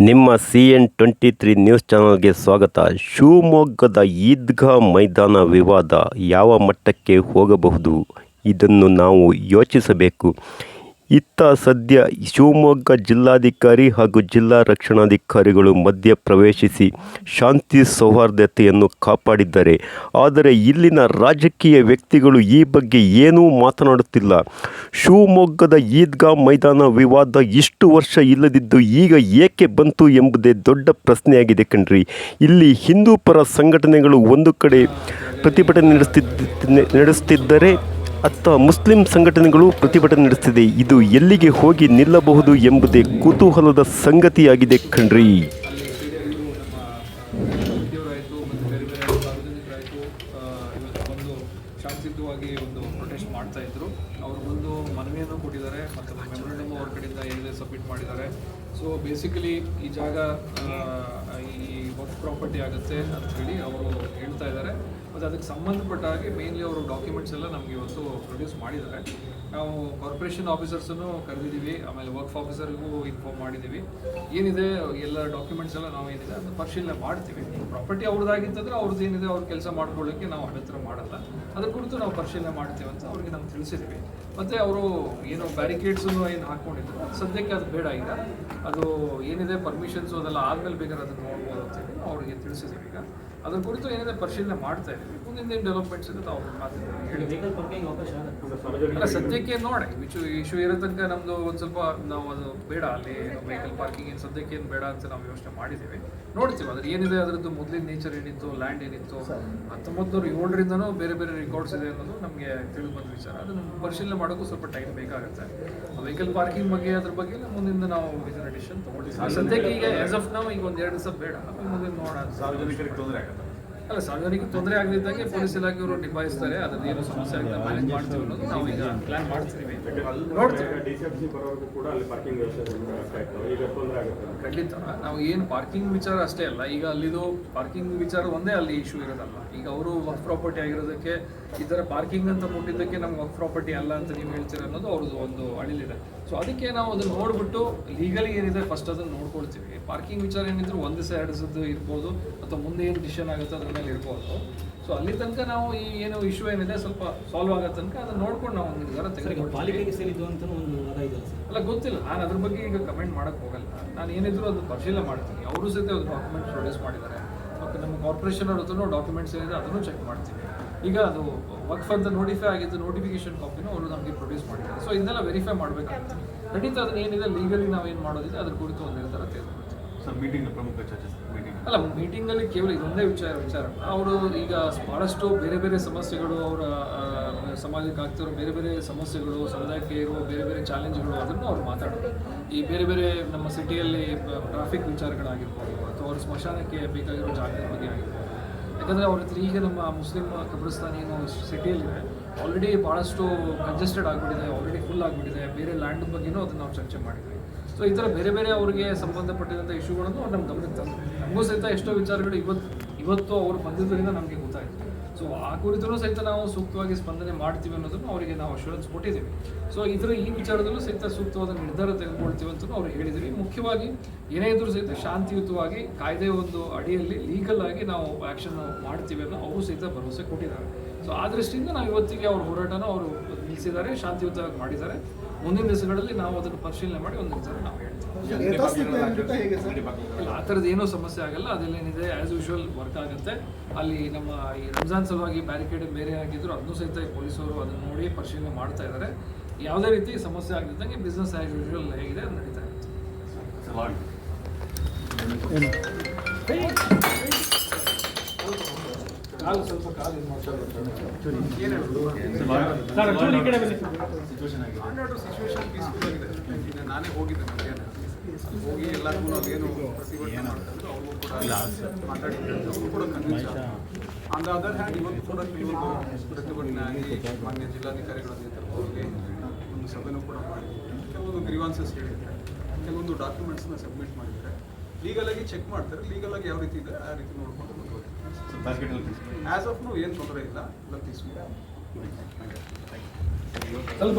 ನಿಮ್ಮ C N twenty three news ಚಾನಲ್ಗೆ ಸ್ವಾಗತ. ಶಿವಮೊಗ್ಗದ ಈದ್ಗಾ ಮೈದಾನ ವಿವಾದ ಯಾವ ಮಟ್ಟಕ್ಕೆ ಹೋಗಬಹುದು? ಇದನ್ನು ನಾವು ಯೋಚಿಸಬೇಕು. ಇತ್ತ ಸದ್ಯ ಶಿವಮೊಗ್ಗ ಜಿಲ್ಲಾಧಿಕಾರಿ ಹಾಗೂ ಜಿಲ್ಲಾ ರಕ್ಷಣಾಧಿಕಾರಿಗಳು ಮಧ್ಯ ಪ್ರವೇಶಿಸಿ ಶಾಂತಿ ಸೌಹಾರ್ದತೆಯನ್ನು ಕಾಪಾಡಿದ್ದಾರೆ. ಆದರೆ ಇಲ್ಲಿನ ರಾಜಕೀಯ ವ್ಯಕ್ತಿಗಳು ಈ ಬಗ್ಗೆ ಏನೂ ಮಾತನಾಡುತ್ತಿಲ್ಲ. ಶಿವಮೊಗ್ಗದ ಈದ್ಗಾ ಮೈದಾನ ವಿವಾದ ಇಷ್ಟು ವರ್ಷ ಇಲ್ಲದಿದ್ದು ಈಗ ಏಕೆ ಬಂತು ಎಂಬುದೇ ದೊಡ್ಡ ಪ್ರಶ್ನೆಯಾಗಿದೆ ಕಣ್ರಿ. ಇಲ್ಲಿ ಹಿಂದೂ ಪರ ಸಂಘಟನೆಗಳು ಒಂದು ಕಡೆ ಪ್ರತಿಭಟನೆ ನಡೆಸ್ತಿದ್ದ ನಡೆಸುತ್ತಿದ್ದರೆ ಅತ್ತ ಮುಸ್ಲಿಂ ಸಂಘಟನೆಗಳು ಪ್ರತಿಭಟನೆ ನಡೆಸಿದೆ ಇದು ಎಲ್ಲಿಗೆ ಹೋಗಿ ನಿಲ್ಲಬಹುದು ಎಂಬುದೇ ಕುತೂಹಲದ ಸಂಗತಿಯಾಗಿದೆ ಕಣ್ರಿ ಸಮಿತಿಯವರಾಯಿತು ಮತ್ತು ಬೇರೆ ಬೇರೆ ಸಾರ್ವಜನಿಕರಾಯಿತು ಇವತ್ತು ಬಂದು ಶಾಂತಿಯುತವಾಗಿ ಒಂದು ಪ್ರೊಟೆಸ್ಟ್ ಮಾಡ್ತಾ ಇದ್ರು ಅವರು ಬಂದು ಮನವಿಯನ್ನು ಕೊಟ್ಟಿದ್ದಾರೆ ಮತ್ತು ಮೆಮೊರಂಡಮ್ ಅವ್ರ ಕಡೆಯಿಂದ ಏನಿದೆ ಸಬ್ಮಿಟ್ ಮಾಡಿದ್ದಾರೆ. ಸೊ ಬೇಸಿಕಲಿ ಈ ಜಾಗ ಈ ವರ್ಕ್ ಪ್ರಾಪರ್ಟಿ ಆಗುತ್ತೆ ಅಂತ ಹೇಳಿ ಅವರು ಹೇಳ್ತಾ ಇದ್ದಾರೆ. ಮತ್ತು ಅದಕ್ಕೆ ಸಂಬಂಧಪಟ್ಟ ಹಾಗೆ ಮೇನ್ಲಿ ಅವರು ಡಾಕ್ಯುಮೆಂಟ್ಸ್ ಎಲ್ಲ ನಮಗೆ ಇವತ್ತು ಪ್ರೊಡ್ಯೂಸ್ ಮಾಡಿದ್ದಾರೆ. ನಾವು ಕಾರ್ಪೊರೇಷನ್ ಆಫೀಸರ್ಸನ್ನು ಕರೆದಿದ್ದೀವಿ. ಆಮೇಲೆ ವರ್ಕ್ ಆಫೀಸರ್ಗೂ ಇನ್ಫಾರ್ಮ್ ಮಾಡಿದ್ದೀವಿ. ಏನಿದೆ, ಎಲ್ಲ ಡಾಕ್ಯುಮೆಂಟ್ಸ್ ಎಲ್ಲ ನಾವು ಏನಿದೆ ಅದನ್ನ ಪರಿಶೀಲನೆ ಮಾಡ್ತೀವಿ. ಪ್ರಾಪರ್ಟಿ ಅವ್ರದ್ದಾಗಿತ್ತಂದ್ರೆ ಅವ್ರದ್ದು ಏನಿದೆ, ಅವ್ರ ಕೆಲಸ ಮಾಡ್ಕೊಳ್ಳೋಕ್ಕೆ ನಾವು ಅಭ್ಯಂತರ ಮಾಡಲ್ಲ. ಅದ್ರ ಕುರಿತು ನಾವು ಪರಿಶೀಲನೆ ಮಾಡ್ತೀವಿ ಅಂತ ಅವ್ರಿಗೆ ನಾವು ತಿಳಿಸಿದ್ವಿ ಮತ್ತೆ ಅವರು ಏನು ಬ್ಯಾರಿಕೇಡ್ಸನ್ನು ಏನು ಹಾಕ್ಕೊಂಡಿದ್ರು ಸದ್ಯಕ್ಕೆ ಅದು ಬೇಡ ಈಗ. ಅದು ಏನಿದೆ ಪರ್ಮಿಷನ್ಸು ಅದೆಲ್ಲ ಆದ್ಮೇಲೆ ಬೇಕಾದ್ರೆ ಅದನ್ನ ನೋಡ್ಬೋದು ಅಂತೇಳಿ ಅವ್ರಿಗೆ ತಿಳಿಸಿದ್ದೀವಿ ಈಗ. ಅದ್ರ ಕುರಿತು ಏನಿದೆ, ಪರಿಶೀಲನೆ ಮಾಡ್ತಾ ಇದ್ದೀವಿ. ಮುಂದಿನ ಏನು ಡೆವಲಪ್ಮೆಂಟ್ಸ್ ಇದೆ ತಾವು ಅಲ್ಲ ಸದ್ಯಕ್ಕೆ ನೋಡಿ ಇಶ್ಯೂ ಇಶ್ಯೂ ಇರೋ ತನಕ ನಮ್ದು ಒಂದು ಸ್ವಲ್ಪ ನಾವು ಅದು ಬೇಡ ಅಲ್ಲಿ ವೆಹಿಕಲ್ ಪಾರ್ಕಿಂಗ್ ಏನು ಸದ್ಯಕ್ಕೆ ಏನು ಬೇಡ ಅಂತ ನಾವು ಯೋಚನೆ ಮಾಡಿದ್ದೀವಿ. ನೋಡ್ತೀವಿ ಅದ್ರ ಏನಿದೆ ಅದರದ್ದು ಮೊದಲಿನ ನೇಚರ್ ಏನಿತ್ತು ಲ್ಯಾಂಡ್ ಏನಿತ್ತು ಹತ್ತೊಂಬತ್ತು ಏಳರಿಂದನೂ ಬೇರೆ ಬೇರೆ ರೆಕಾರ್ಡ್ಸ್ ಇದೆ ಅನ್ನೋದು ನಮಗೆ ತಿಳಿದು ಬಂದ ವಿಚಾರ. ಅದನ್ನು ಪರಿಶೀಲನೆ ಮಾಡೋಕ್ಕೂ ಸ್ವಲ್ಪ ಟೈಮ್ ಬೇಕಾಗುತ್ತೆ. ವೆಹಿಕಲ್ ಪಾರ್ಕಿಂಗ್ ಬಗ್ಗೆ ಅದ್ರ ಬಗ್ಗೆ ಮುಂದಿಂದ ಮುಂದಿನ ನಾವು ಇದನ್ನ ಡಿಸಿಷನ್ ತಗೊಳ್ತೀವಿ ಸದ್ಯಕ್ಕೆ ಈಗ ಆಸ್ ಆಫ್ ನಾವು ಈಗ ಒಂದು ಎರಡು ದಿವಸ ಬೇಡ ಮುಂದಿನ ನೋಡೋಣ ಸಾರ್ವಜನಿಕರಿಗೆ ತೊಂದರೆ ಆಗುತ್ತೆ. ಅಲ್ಲ ಸಾರ್ವಜನಿಕ ತೊಂದರೆ ಆಗದಿದ್ದಂಗೆ ಪೊಲೀಸ್ ಇಲಾಖೆಯವರು ನಿಭಾಯಿಸ್ತಾರೆ ಅದನ್ನ ಏನು ಸಮಸ್ಯೆ ಆಗಿದೆ ಮ್ಯಾನೇಜ್ ಮಾಡ್ತೀವಿ ಅನ್ನೋದು ನಾವು ಈಗ ಪ್ಲಾನ್ ಮಾಡ್ತೀವಿ. ನೋಡ್ತೀವಿ. ಖಂಡಿತ. ನಾವು ಏನು ಪಾರ್ಕಿಂಗ್ ವಿಚಾರ ಅಷ್ಟೇ ಅಲ್ಲ ಈಗ ಅಲ್ಲಿದು ಪಾರ್ಕಿಂಗ್ ವಿಚಾರ ಒಂದೇ ಅಲ್ಲಿ ಇಶ್ಯೂ ಇರೋದಲ್ಲ ಈಗ ಅವರು ವರ್ಕ್ ಪ್ರಾಪರ್ಟಿ ಆಗಿರೋದಕ್ಕೆ ಈ ಥರ ಪಾರ್ಕಿಂಗ್ ಅಂತ ಮುಟ್ಟಿದ್ದಕ್ಕೆ ನಮ್ಗೆ ವರ್ಕ್ ಪ್ರಾಪರ್ಟಿ ಅಲ್ಲ ಅಂತ ನೀವು ಹೇಳ್ತೀರ ಅನ್ನೋದು ಅವ್ರದ್ದು ಒಂದು ಅಳಿಲಿದೆ. ಸೊ ಅದಕ್ಕೆ ನಾವು ಅದನ್ನ ನೋಡ್ಬಿಟ್ಟು ಲೀಗಲಿ ಏನಿದೆ ಫಸ್ಟ್ ಅದನ್ನು ನೋಡ್ಕೊಳ್ತೀವಿ. ಪಾರ್ಕಿಂಗ್ ವಿಚಾರ ಏನಿದ್ರು ಒಂದು ದಿವಸ ಎರಡು ದಿವಸದ್ದು ಇರ್ಬೋದು ಅಥವಾ ಮುಂದೆ ಏನು ಡಿಸಿಷನ್ ಆಗುತ್ತೆ ಅದ್ರ ಮೇಲೆ ಇರ್ಬೋದು. ಸೊ ಅಲ್ಲಿ ತನಕ ನಾವು ಈ ಏನು ಇಶ್ಯೂ ಏನಿದೆ ಸ್ವಲ್ಪ ಸಾಲ್ವ್ ಆಗೋ ತನಕ ಅದನ್ನ ನೋಡ್ಕೊಂಡು ನಾವು ಒಂದು ನಿರ್ಧಾರ ತೆಗೆದುಕೊಂಡು ಪಾಲಿಕೆಗೆ ಸೇರಿದ್ದು ಅಂತ ಒಂದು ವಾದ ಇದೆ ಅಲ್ಲ ಗೊತ್ತಿಲ್ಲ. ನಾನು ಅದ್ರ ಬಗ್ಗೆ ಈಗ ಕಮೆಂಟ್ ಮಾಡೋಕ್ಕೆ ಹೋಗಲ್ಲ. ನಾನು ಏನಿದ್ರು ಅದು ಪರಿಶೀಲನೆ ಮಾಡ್ತೀನಿ. ಅವರು ಸಹಿತ ಅದು ಡಾಕ್ಯುಮೆಂಟ್ ಪ್ರೊಡ್ಯೂಸ್ ಮಾಡಿದ್ದಾರೆ. ನಮ್ಮ ಕಾರ್ಪೊರೇಷನ್ ಅವ್ರದ್ದು ಹತ್ರನೂ ಡಾಕ್ಯುಮೆಂಟ್ಸ್ ಏನಿದೆ ಅದನ್ನು ಚೆಕ್ ಮಾಡ್ತೀವಿ. ಈಗ ಅದು ವಕ್ಫ್ ಅಂತ ನೋಟಿಫೈ ಆಗಿದ್ದು ನೋಟಿಫಿಕೇಶನ್ ಕಾಪಿನೂ ಅವರು ನಮಗೆ ಪ್ರೊಡ್ಯೂಸ್ ಮಾಡಿದ್ದಾರೆ ಸೊ ಇದನ್ನೆಲ್ಲ ವೆರಿಫೈ ಮಾಡಬೇಕಾಗುತ್ತೆ ಖಂಡಿತ ಅದನ್ನ ಏನಿದೆ ಲೀಗಲಿ ನಾವೇನು ಮಾಡೋದಿದೆ ಅದ್ರ ಕುರಿತು ಒಂದು ನಿರ್ಧಾರ ತೆಗೆದುಕೊಳ್ತೀವಿ ಮೀಟಿಂಗ್ ಪ್ರಮುಖ ಚರ್ಚೆ ಅಲ್ಲ ಮೀಟಿಂಗಲ್ಲಿ ಕೇವಲ ಇದೊಂದೇ ವಿಚಾರ ವಿಚಾರ ಅವರು ಈಗ ಬಹಳಷ್ಟು ಬೇರೆ ಬೇರೆ ಸಮಸ್ಯೆಗಳು ಅವರ ಸಮಾಜಕ್ಕೆ ಆಗ್ತಿರೋ ಬೇರೆ ಬೇರೆ ಸಮಸ್ಯೆಗಳು, ಸಮುದಾಯಕ್ಕೆ ಇರುವ ಬೇರೆ ಬೇರೆ ಚಾಲೆಂಜ್ಗಳು ಅದನ್ನು ಅವ್ರು ಮಾತಾಡೋದು. ಈ ಬೇರೆ ಬೇರೆ ನಮ್ಮ ಸಿಟಿಯಲ್ಲಿ ಟ್ರಾಫಿಕ್ ವಿಚಾರಗಳಾಗಿರ್ಬೋದು, ಅಥವಾ ಅವ್ರ ಸ್ಮಶಾನಕ್ಕೆ ಬೇಕಾಗಿರೋ ಜಾಗದ ಬಗ್ಗೆ ಆಗಿರ್ಬೋದು. ಯಾಕಂದರೆ ಅವ್ರ ಹತ್ರ ಈಗ ನಮ್ಮ ಮುಸ್ಲಿಂ ಕಬ್ರಸ್ತಾನ ಏನು ಸಿಟಿಯಲ್ಲಿದೆ ಆಲ್ರೆಡಿ ಭಾಳಷ್ಟು ಕಂಜೆಸ್ಟೆಡ್ ಆಗಿಬಿಟ್ಟಿದೆ ಆಲ್ರೆಡಿ ಫುಲ್ ಆಗಿಬಿಟ್ಟಿದೆ, ಬೇರೆ ಲ್ಯಾಂಡ್ ಬಗ್ಗೆನೂ ಅದನ್ನು ನಾವು ಚರ್ಚೆ ಮಾಡಿದ್ವಿ ಸೊ ಈ ಥರ ಬೇರೆ ಬೇರೆ ಅವರಿಗೆ ಸಂಬಂಧಪಟ್ಟಿದಂಥ ಇಶ್ಯೂಗಳನ್ನು ಅವ್ರು ನಮ್ಮ ಗಮನಕ್ಕೆ ತಂದರು. ನಮಗೂ ಸಹಿತ ಎಷ್ಟೋ ವಿಚಾರಗಳು ಇವತ್ತು ಇವತ್ತು ಅವ್ರು ಬಂದಿದ್ದರಿಂದ ನಮಗೆ ಗೊತ್ತಾಯಿತು. ಸೊ ಆ ಕುರಿತು ಸಹಿತ ನಾವು ಸೂಕ್ತವಾಗಿ ಸ್ಪಂದನೆ ಮಾಡ್ತೀವಿ ಅನ್ನೋದನ್ನು ಅವರಿಗೆ ನಾವು ಅಶ್ಯೂರೆನ್ಸ್ ಕೊಟ್ಟಿದ್ದೀವಿ. ಸೊ ಇದರ ಈ ವಿಚಾರದಲ್ಲೂ ಸಹಿತ ಸೂಕ್ತವಾದ ನಿರ್ಧಾರ ತೆಗೆದುಕೊಳ್ತೀವಿ ಅಂತ ಅವರು ಹೇಳಿದ್ದೀವಿ. ಮುಖ್ಯವಾಗಿ ಏನೇ ಇದ್ರೂ ಸಹಿತ ಶಾಂತಿಯುತವಾಗಿ ಕಾಯ್ದೆ ಒಂದು ಅಡಿಯಲ್ಲಿ ಲೀಗಲ್ ಆಗಿ ನಾವು ಆ್ಯಕ್ಷನ್ ಮಾಡ್ತೀವಿ ಅನ್ನೋ ಅವರು ಸಹಿತ ಭರವಸೆ ಕೊಟ್ಟಿದ್ದಾರೆ. ಸೊ ಆ ದೃಷ್ಟಿಯಿಂದ ನಾವು ಇವತ್ತಿಗೆ ಅವ್ರ ಹೋರಾಟನ ಅವರು ನಿಲ್ಲಿಸಿದ್ದಾರೆ, ಶಾಂತಿಯುತವಾಗಿ ಮಾಡಿದ್ದಾರೆ. ಮುಂದಿನ ದಿವಸಗಳಲ್ಲಿ ನಾವು ಅದನ್ನು ಪರಿಶೀಲನೆ ಮಾಡಿ ಒಂದು ನಿರ್ಧಾರ ನಾವು ಹೇಳ್ತೀವಿ. ಇಲ್ಲ ಆ ಥರದ್ದು ಏನೂ ಸಮಸ್ಯೆ ಆಗಲ್ಲ. ಅದಲ್ಲೇನಿದೆ ಆ್ಯಸ್ ಯೂಶುವಲ್ ವರ್ಕ್ ಆಗುತ್ತೆ. ಅಲ್ಲಿ ನಮ್ಮ ಈ ರಂಜಾನ್ ಸಲುವಾಗಿ ಬ್ಯಾರಿಕೇಡ್ ಬೇರೆ ಆಗಿದ್ರು ಅದನ್ನು ಸಹಿತ ಪೊಲೀಸರು ಅದನ್ನು ನೋಡಿ ಪರಿಶೀಲನೆ ಮಾಡ್ತಾ ಇದ್ದಾರೆ ಯಾವುದೇ ರೀತಿ ಸಮಸ್ಯೆ ಆಗದಿದ್ದಂಗೆ ಬಿಸ್ನೆಸ್ ಆ್ಯಸ್ ಯೂಶುವಲ್ ಹೇಗಿದೆ ಅದು ನಡೀತಾ ಇರುತ್ತೆ. ಕಾಲು ಸ್ವಲ್ಪ ಕಾಲು ಇದು ಸಿಚುವೇಶನ್ ಪೀಸ್ಫುಲ್ ಆಗಿದೆ. ನಾನೇ ಹೋಗಿದ್ದೆ ಮಧ್ಯಾಹ್ನ. ಹೋಗಿ ಎಲ್ಲರಿಗೂ ಏನು ಪ್ರತಿಭಟನೆ ಮಾಡ್ತಾ ಅವ್ರಿಗೂ ಕೂಡ ಮಾತಾಡಿ ಅವರು ಕೂಡ convince on the other hand ಇವತ್ತು ಕೂಡ ಕೆಲವೊಂದು ಪ್ರತಿಭಟನೆ ಆಗಿ ಮಾನ್ಯ ಜಿಲ್ಲಾಧಿಕಾರಿಗಳ ನೇತೃತ್ವದಲ್ಲಿ ಒಂದು ಸಭೆನೂ ಕೂಡ ಮಾಡಿದ್ರು. ಕೆಲವೊಂದು ಗ್ರೀವಾನ್ಸಸ್ ಹೇಳಿದ್ದಾರೆ. ಕೆಲವೊಂದು ಡಾಕ್ಯುಮೆಂಟ್ಸ್ನ ಸಬ್ಮಿಟ್ ಮಾಡಿದ್ದಾರೆ. ಲೀಗಲ್ ಆಗಿ ಚೆಕ್ ಮಾಡ್ತಾರೆ. ಲೀಗಲ್ ಆಗಿ ಯಾವ ರೀತಿ ಇದೆ ಆ ರೀತಿ ನೋಡ್ಕೊಂಡು ಆಸ್ ಆಫ್ ನೋ ಏನು ತೊಂದರೆ ಇಲ್ಲ ಎಲ್ಲ ಪೀಸ್ಫುಲ್ ಸ್ವಲ್ಪ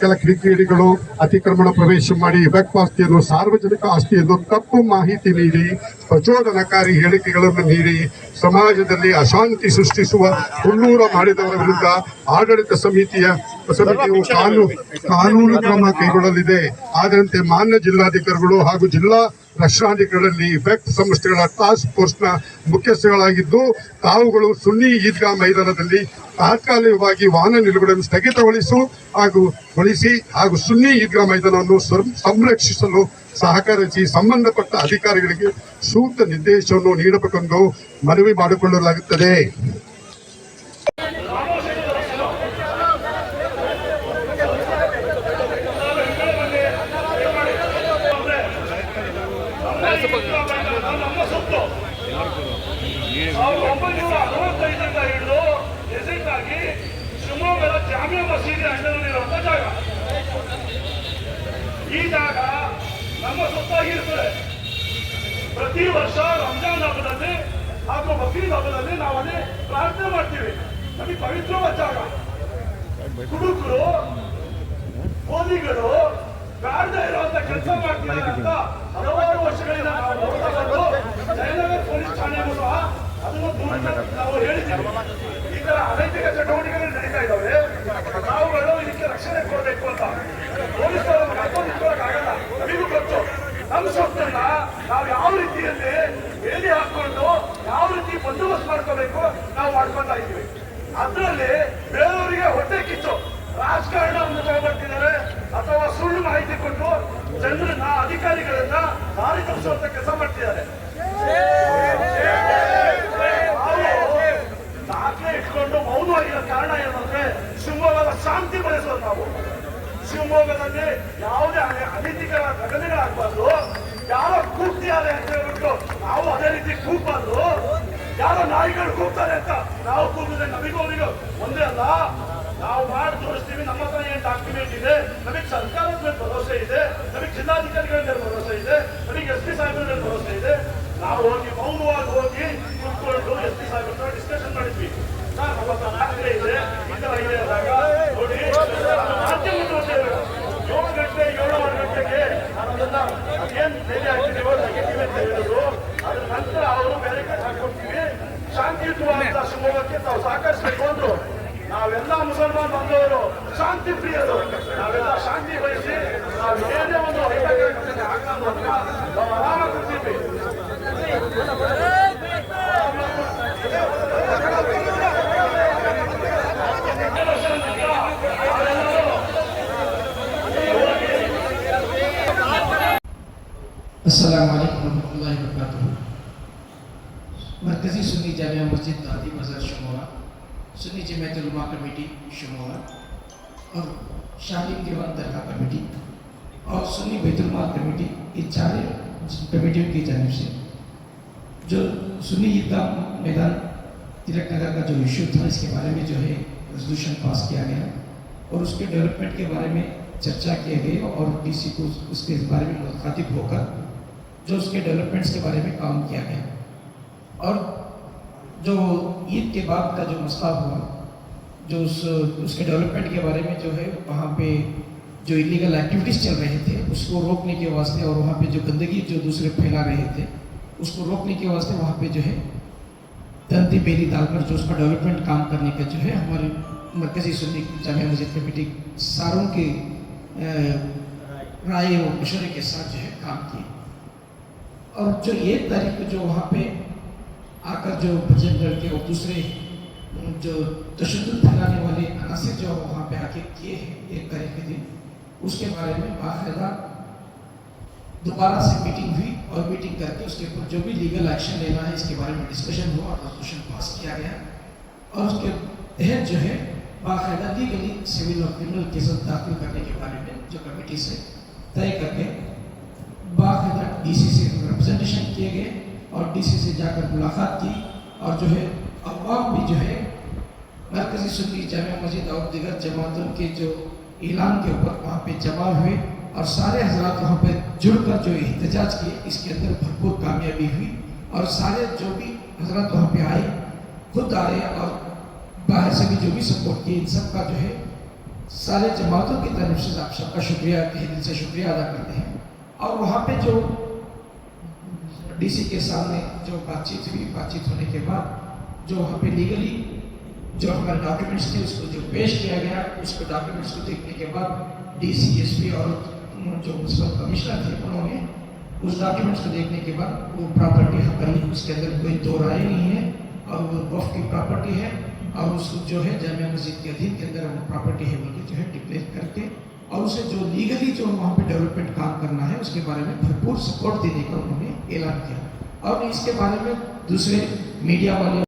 ಕೆಲ ಕ್ರಿಕೆಟಿಗಳು ಅತಿಕ್ರಮಣ ಪ್ರವೇಶ ಮಾಡಿ ವ್ಯಕ್ತ ಆಸ್ತಿಯನ್ನು ಸಾರ್ವಜನಿಕ ಆಸ್ತಿಯನ್ನು ತಪ್ಪು ಮಾಹಿತಿ ನೀಡಿ ಪ್ರಚೋದನಕಾರಿ ಹೇಳಿಕೆಗಳನ್ನು ನೀಡಿ ಸಮಾಜದಲ್ಲಿ ಅಶಾಂತಿ ಸೃಷ್ಟಿಸುವ ಹುಲ್ಲೂರ ಮಾಡಿದವರ ವಿರುದ್ಧ ಆಡಳಿತ ಸಮಿತಿಯ ಸಮಿತಿಯು ಕಾನೂನು ಕಾನೂನು ಕ್ರಮ ಕೈಗೊಳ್ಳಲಿದೆ. ಆದರಂತೆ ಮಾನ್ಯ ಜಿಲ್ಲಾಧಿಕಾರಿಗಳು ಹಾಗೂ ಜಿಲ್ಲಾ ರಕ್ಷಣಾಧಿಕಾರಿಗಳಲ್ಲಿ ವ್ಯಕ್ತ ಸಂಸ್ಥೆಗಳ ಟಾಸ್ಕ್ ಫೋರ್ಸ್ನ ಮುಖ್ಯಸ್ಥರಾಗಿದ್ದು ತಾವುಗಳು ಸುನ್ನಿ ಈದ್ಗಾ ಮೈದಾನದಲ್ಲಿ ತಾತ್ಕಾಲಿಕವಾಗಿ ವಾಹನ ನಿಲುಗಡೆಯನ್ನು ಸ್ಥಗಿತಗೊಳಿಸು ಹಾಗೂ ಗೊಳಿಸಿ ಹಾಗೂ ಸುನ್ನಿ ಈದ್ಗಾ ಮೈದಾನವನ್ನು ಸಂರಕ್ಷಿಸಲು ಸಹಕರಿಸಿ ಸಂಬಂಧಪಟ್ಟ ಅಧಿಕಾರಿಗಳಿಗೆ ಸೂಕ್ತ ನಿರ್ದೇಶವನ್ನು ನೀಡಬೇಕೆಂದು ಮನವಿ ಮಾಡಿಕೊಳ್ಳಲಾಗುತ್ತದೆ ಸಾವಿರದ ಒಂಬೈನೂರ ಅರವತ್ತೈದರಿಂದ ಹಿಡಿದು ಎಸೆಂಟಾಗಿ ಶಿವಮೊಗ್ಗದ ಜಾಮಿಯಾ ಮಸೀದಿ ಅಂಡರಲ್ಲಿರುವಂತ ಜಾಗ ಈ ಜಾಗ ನಮ್ಮ ಸುತ್ತಾಗಿರ್ತದೆ ಪ್ರತಿ ವರ್ಷ ರಂಜಾನ್ ಹಬ್ಬದಲ್ಲಿ ಹಾಗೂ ಹಬ್ಬದಲ್ಲಿ ನಾವು ಅಲ್ಲಿ ಪ್ರಾರ್ಥನೆ ಮಾಡ್ತೀವಿ. ನಮಗೆ ಪವಿತ್ರವಾದ ಜಾಗ. ಕುಡುಕರು ಮೋದಿಗಳು ಕಾಡದೇ ಇರುವಂತ ಕೆಲಸ ಮಾಡ್ತಿದ್ದಾರೆ ಅಂತ ಹಲವಾರು ವರ್ಷಗಳಿಂದ ನಾವು ನೋಡ್ತಾ ಜಯನಗರ ಪೊಲೀಸ್ ಠಾಣೆ ಮೂಲಕ ಅದನ್ನು ನಾವು ಹೇಳಿದ್ದೀವಿ. ಈ ತರ ಅನೈತಿಕ ಚಟುವಟಿಕೆಗಳು ನಡೀತಾ ಇದ್ದಾವೆ. ನಾವುಗಳು ಇದಕ್ಕೆ ರಕ್ಷಣೆ ಕೊಡಬೇಕು ಅಂತ. ಪೊಲೀಸರು ಕರ್ಕೊಂಡು ನಮಗೂ ಗೊತ್ತು. ನಮ್ಮ ಸೊತ್ತನ್ನ ನಾವು ಯಾವ ರೀತಿಯಲ್ಲಿ ಹೇಳಿ ಹಾಕೊಂಡು ಯಾವ ರೀತಿ ಬಂದೋಬಸ್ತ್ ಮಾಡ್ಕೋಬೇಕು, ನಾವು ಮಾಡ್ಕೊತಾ ಇದ್ದೀವಿ. ಅದರಲ್ಲಿ ಬೇರೆಯವರಿಗೆ ಹೊಟ್ಟೆ ಕಿಚ್ಚು ರಾಜಕಾರಣವನ್ನು ತಗೊಬರ್ತಿದ್ದಾರೆ ಅಥವಾ ಸುಳ್ಳು ಮಾಹಿತಿ ಕೊಟ್ಟು ಜನರನ್ನ, ಅಧಿಕಾರಿಗಳನ್ನ ದಾರಿ ತಪ್ಪಿಸುವಂತ ಕೆಲಸ ಮಾಡ್ತಿದ್ದಾರೆ. ದಾಖಲೆ ಇಟ್ಕೊಂಡು ಮೌನವಾಗಿರೋ ಕಾರಣ ಏನಂದ್ರೆ ಶಿವಮೊಗ್ಗದ ಶಾಂತಿ ಬಯಸೋದು ನಾವು. ಶಿವಮೊಗ್ಗದಲ್ಲಿ ಯಾವುದೇ ಅನೀತಿಕರ ಘಟನೆಗಳಾಗಬಾರ್ದು. ಯಾರೋ ಕೂಗ್ತಿದ್ದಾರೆ ಅಂತ ಹೇಳ್ಬಿಟ್ಟು ನಾವು ಅದೇ ರೀತಿ ಕೂಗ್ಬಾರ್ದು. ಯಾರೋ ನಾಯಿಗಳು ಕೂಗ್ತಾರೆ ಅಂತ ನಾವು ಕೂಗಿದ್ರೆ ನಮಗೂ ಅವರಿಗೂ ಒಂದೇ ಅಲ್ಲ, ನಾವು ಮಾಡಿ ತೋರಿಸ್ತೀವಿ, ನಮ್ಮ ಹತ್ರ ಏನ್ ಡಾಕ್ಯುಮೆಂಟ್ ಇದೆ, ನಮಗೆ ಸರ್ಕಾರದ ಮೇಲೆ ಭರವಸೆ ಇದೆ, ನಮಗೆ ಜಿಲ್ಲಾಧಿಕಾರಿಗಳ ಮೇಲೆ ಭರವಸೆ ಇದೆ, ನಮಗೆ ಎಸ್ ಪಿ ಸಾಹೇಬರ ಮೇಲೆ ಭರವಸೆ ಇದೆ. ನಾವು ಹೋಗಿ ಮೌನವಾಗಿ ಹೋಗಿ শান্তি প্রিয় লোক শান্তি হয়েছে السلام عليكم ورحمة الله وبركاته مركزي سنی جامعہ مسجد दादी बाज़ार شمورا सुन्नी जमात कमेटी शमोरा और शालीम दीवान दरगाह कमेटी और सुन्नी बैतुलमाल कमेटी ये चारे कमेटियों की जानब से। जो सुन्नी ईदगाह मैदान तिलक नगर का जो इशू था, इसके बारे में जो है रेजोल्यूशन पास किया गया और उसके डेवलपमेंट के बारे में चर्चा किए गए और डीसी को उसके बारे में मुखातिब होकर जो उसके डेवलपमेंट्स के बारे में काम किया गया। और जो ईद के बाद का जो मसला हुआ जो उस, उसके डेवलपमेंट के बारे में जो है, वहाँ पे जो इलीगल एक्टिविटीज़ चल रहे थे, उसको रोकने के वास्ते और वहाँ पे जो गंदगी जो दूसरे फैला रहे थे, उसको रोकने के वास्ते वहाँ पे जो है तंती बेली डालकर जो उसका डेवलपमेंट काम करने का जो है, हमारे मरकजी सुन्नी जामिया मस्जिद कमेटी सारों के राय और मशवरे के साथ जो है काम किए। और जो एक तारीख को जो वहाँ पे आकर जो भजन दल के और दूसरे जो तशद फैलाने वाले अनासर जो वहाँ पे आके किए हैं एक तारीख के दिन। उसके बारे में बाकायदा दोबारा से मीटिंग हुई और मीटिंग करके उसके ऊपर जो भी लीगल एक्शन लेना है, इसके बारे में डिस्कशन हुआ और रेजोल्यूशन पास किया गया। और उसके तहत जो है, बाकायदा लीगली सिविल और क्रिमिनल केसेस दाखिल करने के बारे में जो कमेटी से तय करके बाकायदा डीसी से रिप्रेजेंटेशन किए गए और डीसी से जाकर मुलाकात की और जो है अवाम भी जो है, मरकजी सुन्नी जामिया मस्जिद और दिगर जमातों के जो ऐलान के ऊपर वहाँ पे जमा हुए और सारे हजरात वहाँ पे जुड़कर जो एहतजाज किए, इसके अंदर भरपूर कामयाबी हुई और सारे जो भी हजरात वहाँ पे आए, खुद आए और बाहर से भी जो भी सपोर्ट किए, इन सब का जो है, सारे जमातों की तरफ़ से आप सबका शुक्रिया दिल से शुक्रिया अदा करते हैं। और वहाँ पे जो डीसी के सामने जो बातचीत हुई, बातचीत होने के बाद जो वहाँ पे लीगली जो हमारे डॉक्यूमेंट्स थे, उसको जो पेश किया गया, उसको डॉक्यूमेंट्स को देखने के बाद डीसी एसपी और जो म्यूनसिपल कमिश्नर थे, उन्होंने उस डॉक्यूमेंट्स को देखने के बाद वो प्रॉपर्टी हकली उसके अंदर कोई दो राय नहीं है और वो वफ की प्रॉपर्टी है और उसको जो है जामिया मस्जिद के अधीन के अंदर वो प्रॉपर्टी है बोल जो है डिक्लेयर करके और उसे जो लीगली जो वहाँ पे डेवलपमेंट काम करना है, उसके बारे में भरपूर सपोर्ट देने का उन्होंने ऐलान किया। और इसके बारे में दूसरे मीडिया वाले